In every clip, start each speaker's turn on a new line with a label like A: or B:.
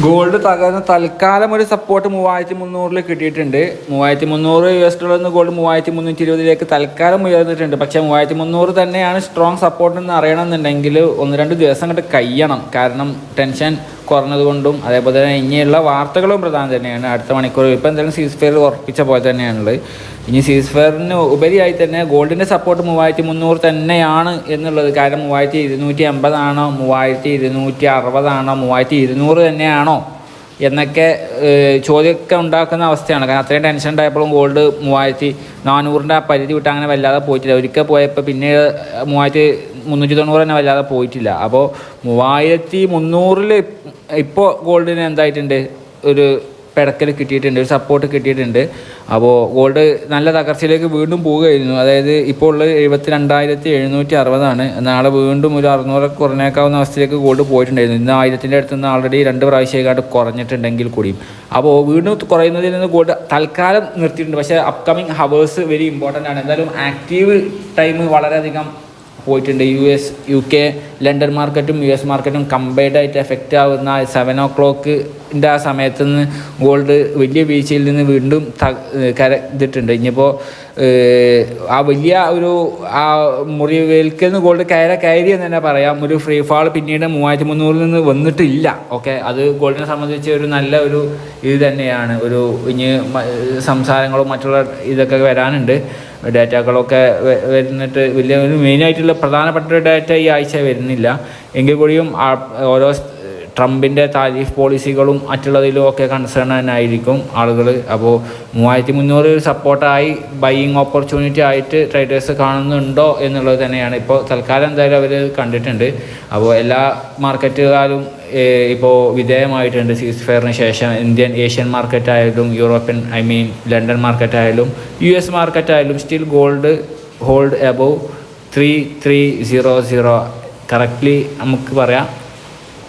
A: Gold തകർന്ന് തൽക്കാലം ഒരു സപ്പോർട്ട് മൂവായിരത്തി മുന്നൂറിൽ കിട്ടിയിട്ടുണ്ട്. മൂവായിരത്തി മുന്നൂറ് യു എസ് ഡോളറിൽ ഗോൾഡ് മൂവായിരത്തി മുന്നൂറ്റി ഇരുപതിലേക്ക് തൽക്കാലം ഉയർന്നിട്ടുണ്ട്. പക്ഷെ മൂവായിരത്തി മുന്നൂറ് തന്നെയാണ് സ്ട്രോങ് സപ്പോർട്ട് എന്ന് അറിയണമെന്നുണ്ടെങ്കിൽ ഒന്ന് രണ്ട് ദിവസം കണ്ട് കഴിയണം. കാരണം ടെൻഷൻ കുറഞ്ഞതുകൊണ്ടും അതേപോലെ തന്നെ ഇനിയുള്ള വാർത്തകളും പ്രധാനം തന്നെയാണ് അടുത്ത മണിക്കൂർ. ഇപ്പോൾ എന്തായാലും സീസ് ഫെയർ ഉറപ്പിച്ച പോലെ തന്നെയാണുള്ളത്. ഇനി സീസ് ഫെയറിന് ഉപരിയായി തന്നെ ഗോൾഡിന്റെ സപ്പോർട്ട് മൂവായിരത്തി മുന്നൂറ് തന്നെയാണ് എന്നുള്ളത്. കാരണം മൂവായിരത്തി ഇരുന്നൂറ്റി അമ്പതാണോ മൂവായിരത്തി ഇരുന്നൂറ്റി അറുപതാണോ മൂവായിരത്തി ഇരുന്നൂറ് തന്നെയാണോ എന്നൊക്കെ ചോദ്യമൊക്കെ ഉണ്ടാക്കുന്ന അവസ്ഥയാണ്. കാരണം അത്രയും ടെൻഷൻ ഉണ്ടായപ്പോഴും ഗോൾഡ് മൂവായിരത്തി നാനൂറിന്റെ ആ പരിധി വിട്ട് അങ്ങനെ വല്ലാതെ പോയിട്ടില്ല. ഒരിക്കൽ പോയപ്പോൾ പിന്നെ മൂവായിരത്തി മുന്നൂറ്റി തൊണ്ണൂറ് തന്നെ വല്ലാതെ പോയിട്ടില്ല. അപ്പോൾ മൂവായിരത്തി മുന്നൂറിൽ ഇപ്പോൾ ഗോൾഡിന് എന്തായിട്ടുണ്ട്? ഒരു പിടക്കൽ കിട്ടിയിട്ടുണ്ട് ഒരു സപ്പോർട്ട് കിട്ടിയിട്ടുണ്ട്. അപ്പോൾ ഗോൾഡ് നല്ല തകർച്ചയിലേക്ക് വീണ്ടും പോവുകയായിരുന്നു. അതായത് ഇപ്പോൾ ഉള്ളത് എഴുപത്തി രണ്ടായിരത്തി എഴുന്നൂറ്റി അറുപതാണ് നാളെ വീണ്ടും ഒരു അറുന്നൂറ് കുറഞ്ഞേക്കാവുന്ന അവസ്ഥയിലേക്ക് ഗോൾഡ് പോയിട്ടുണ്ടായിരുന്നു. ഇന്ന് ആയിരത്തിന്റെ അടുത്ത് നിന്ന് ആൾറെഡി രണ്ട് പ്രാവശ്യമായിട്ട് കുറഞ്ഞിട്ടുണ്ടെങ്കിൽ കൂടിയും. അപ്പോൾ വീണ്ടും കുറയുന്നതിൽ നിന്ന് ഗോൾഡ് തൽക്കാലം നിർത്തിയിട്ടുണ്ട്. പക്ഷേ അപ്കമിങ് ഹവേഴ്സ് വെരി ഇമ്പോർട്ടന്റ് ആണ്. എന്തായാലും ആക്റ്റീവ് ടൈം വളരെയധികം പോയിട്ടുണ്ട്. U S U K London മാർക്കറ്റും യു എസ് മാർക്കറ്റും കമ്പയർഡ് ആയിട്ട് എഫക്റ്റ് ആവുന്ന സെവൻ ഓ ക്ലോക്കിന്റെ ആ സമയത്ത് നിന്ന് ഗോൾഡ് വലിയ വീഴ്ചയിൽ നിന്ന് വീണ്ടും കര ഇതിട്ടുണ്ട്. ഇനിയിപ്പോൾ ആ വലിയ ഒരു ആ മുറിവേൽക്കിൽ നിന്ന് ഗോൾഡ് കയറ കയറി എന്ന് തന്നെ പറയാം. ഒരു ഫ്രീ ഫാൾ പിന്നീട് മൂവായിരത്തി മുന്നൂറിൽ നിന്ന് വന്നിട്ടില്ല. ഓക്കെ അത് ഗോൾഡിനെ സംബന്ധിച്ച് ഒരു നല്ല ഒരു ഇത് തന്നെയാണ്. ഒരു ഇനി സംസാരങ്ങളും മറ്റുള്ള ഇതൊക്കെ വരാനുണ്ട്. ഡാറ്റകളൊക്കെ വരുന്നിട്ട് വലിയ മെയിനായിട്ടുള്ള പ്രധാനപ്പെട്ട ഡാറ്റ ഈ ആഴ്ച വരുന്നില്ല. എങ്കിൽ കൂടിയും ഓരോ ട്രംപിന്റെ താരിഫ് പോളിസികളും മറ്റുള്ളതിലും ഒക്കെ കൺസേൺ തന്നെയായിരിക്കും ആളുകൾ. അപ്പോൾ മൂവായിരത്തി മുന്നൂറ് സപ്പോർട്ടായി ബൈയിങ് ഓപ്പർച്യൂണിറ്റി ആയിട്ട് ട്രേഡേഴ്സ് കാണുന്നുണ്ടോ എന്നുള്ളത് തന്നെയാണ്. ഇപ്പോൾ തൽക്കാലം എന്തായാലും അവർ കണ്ടിട്ടുണ്ട്. അപ്പോൾ എല്ലാ മാർക്കറ്റുകാരും ഇപ്പോൾ വിധേയമായിട്ടുണ്ട് സീസ് ഫെയറിന് ശേഷം. ഇന്ത്യൻ ഏഷ്യൻ മാർക്കറ്റ് ആയാലും European I mean London market ആയാലും യു എസ് മാർക്കറ്റ് ആയാലും still gold hold above three three zero zero correctly നമുക്ക് പറയാം.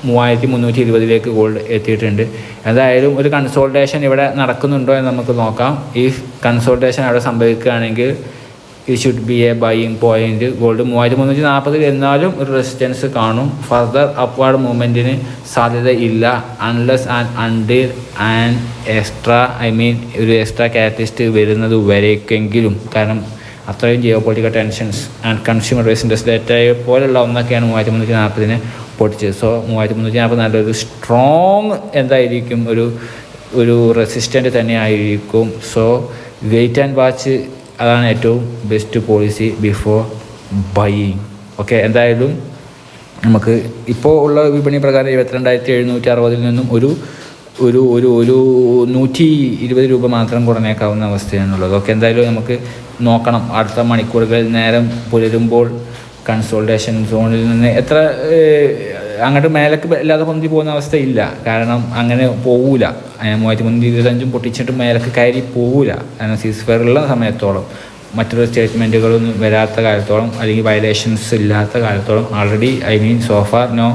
A: മൂവായിരത്തി മുന്നൂറ്റി ഇരുപതിലേക്ക് ഗോൾഡ് എത്തിയിട്ടുണ്ട്. എന്തായാലും ഒരു കൺസോൾട്ടേഷൻ ഇവിടെ നടക്കുന്നുണ്ടോ എന്ന് നമുക്ക് നോക്കാം. ഈ കൺസോൾട്ടേഷൻ അവിടെ സംഭവിക്കുകയാണെങ്കിൽ it should be a buying point gold മൂവായിരത്തി മുന്നൂറ്റി നാൽപ്പതിൽ എന്നാലും ഒരു റെസിസ്റ്റൻസ് കാണും. ഫർദർ അപ്വാർഡ് മൂവ്മെന്റിന് സാധ്യത ഇല്ല unless and until and extra I mean ഒരു എക്സ്ട്രാ കാറ്റലിസ്റ്റ് വരുന്നത് വരേക്കെങ്കിലും. കാരണം അത്രയും geopolitical tensions and consumer base industry ഡേറ്റയെ പോലുള്ള ഒന്നൊക്കെയാണ് മൂവായിരത്തി മുന്നൂറ്റി നാൽപ്പതിനെ പൊട്ടിച്ചത് സോ മൂവായിരത്തി മുന്നൂറ്റി നാൽപ്പത് ഒരു സ്ട്രോങ് എന്തായിരിക്കും? ഒരു ഒരു റെസിസ്റ്റന്റ് തന്നെയായിരിക്കും. സോ വെയിറ്റ് ആൻഡ് വാച്ച് അതാണ് ഏറ്റവും best policy before buying okay എന്തായാലും നമുക്ക് ഇപ്പോൾ ഉള്ള വിപണി പ്രകാരം ഇരുപത്തിരണ്ടായിരത്തി എഴുന്നൂറ്റി അറുപതിൽ നിന്നും ഒരു ഒരു ഒരു ഒരു നൂറ്റി ഇരുപത് രൂപ മാത്രം കുറഞ്ഞേക്കാവുന്ന അവസ്ഥയാണുള്ളത്. ഓക്കെ എന്തായാലും നമുക്ക് നോക്കണം. അടുത്ത മണിക്കൂറുകളിൽ നേരം പുലരുമ്പോൾ കൺസോൾട്ടേഷൻ സോണിൽ നിന്ന് എത്ര അങ്ങോട്ട് മേലേക്ക് അല്ലാതെ പൊന്തി പോകുന്ന അവസ്ഥയില്ല. കാരണം അങ്ങനെ പോകൂല മൂവായിരത്തി മുന്നൂറ്റി ഇരുപത്തഞ്ചും പൊട്ടിച്ചിട്ട് മേലേക്ക് കയറി പോകൂല കാരണം സീസ് ഫെയറുള്ള സമയത്തോളം. മറ്റുള്ള സ്റ്റേറ്റ്മെന്റുകളൊന്നും വരാത്ത കാലത്തോളം അല്ലെങ്കിൽ വയലേഷൻസ് ഇല്ലാത്ത കാലത്തോളം. Already I mean so far no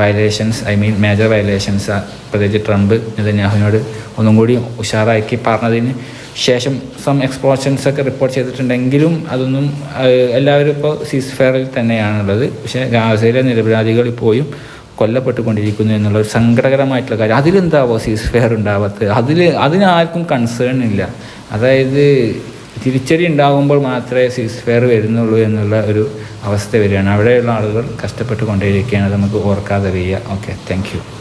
A: violations I mean major violations പ്രത്യേകിച്ച് ട്രംപ് നെതന്യാഹുവിനോട് ഒന്നും കൂടി ഉഷാറാക്കി പറഞ്ഞതിന് ശേഷം സം എക്സ്പ്ലോഷൻസ് ഒക്കെ റിപ്പോർട്ട് ചെയ്തിട്ടുണ്ടെങ്കിലും അതൊന്നും എല്ലാവരും ഇപ്പോൾ സീസ് ഫെയറിൽ തന്നെയാണുള്ളത്. പക്ഷേ ഗാസയിലെ നിരപരാധികൾ ഇപ്പോഴും കൊല്ലപ്പെട്ടുകൊണ്ടിരിക്കുന്നു എന്നുള്ള ഒരു സങ്കടകരമായിട്ടുള്ള കാര്യം. അതിലെന്താവോ സീസ് ഫെയർ ഉണ്ടാവാത്തത് അതിൽ അതിനാർക്കും കൺസേൺ ഇല്ല. അതായത് തിരിച്ചടി ഉണ്ടാകുമ്പോൾ മാത്രമേ സീസ് ഫെയർ വരുന്നുള്ളൂ എന്നുള്ള ഒരു അവസ്ഥ വരികയാണ്. അവിടെയുള്ള ആളുകൾ കഷ്ടപ്പെട്ടുകൊണ്ടേയിരിക്കുകയാണ്. നമുക്ക് ഓർക്കാതെ വയ്യ. Okay thank